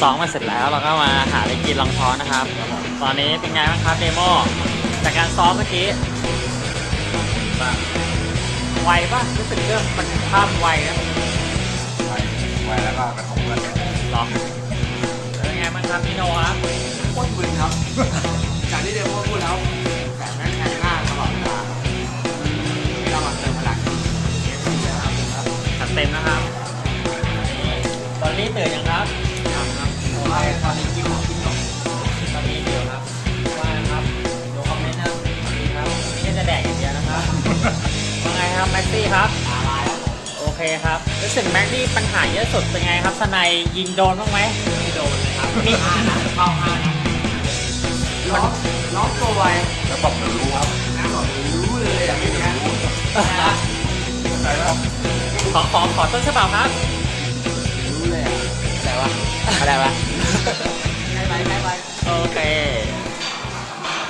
ซ้อมมาเสร็จแล้วเราก็มาหาอะไรกินรองท้องนะครับ ตอนนี้เป็นไงบ้างครับเดโมจากการซ้อมเมื่อกี้ไวปะรู้สึกเครื่องมันภาพไวนะไวไวแล้วก็กระทบกันลองเป็นไงบ้างครับพี่โนครับโคตรมึนครับ จากที่เดโมพูดแล้วแต่แม่งแทงหน้าตลอดเวลาที่เรามาเติมพลังเอฟซีนะครับครับจัดเต็มนะครับ ตอนนี้ตื่นยัง แม็กซี่ครับตาลายแล้วโอเคครับรู้สึกแม็กนี่ปัญหาเยอะสุดเป็นไงครับสไนยยิงโดนบ้างไหมไม่โดนเลยครับห้านัดเข้าห้านัดล็อกล็อกตัวไวแล้วบอกมันรู้ครับน้าบอกมันรู้เลยอะไม่มีการรู้ใช่ครับขอขอขอต้นฉบับครับรู้เลยอะแต่ว่าอะไรวะ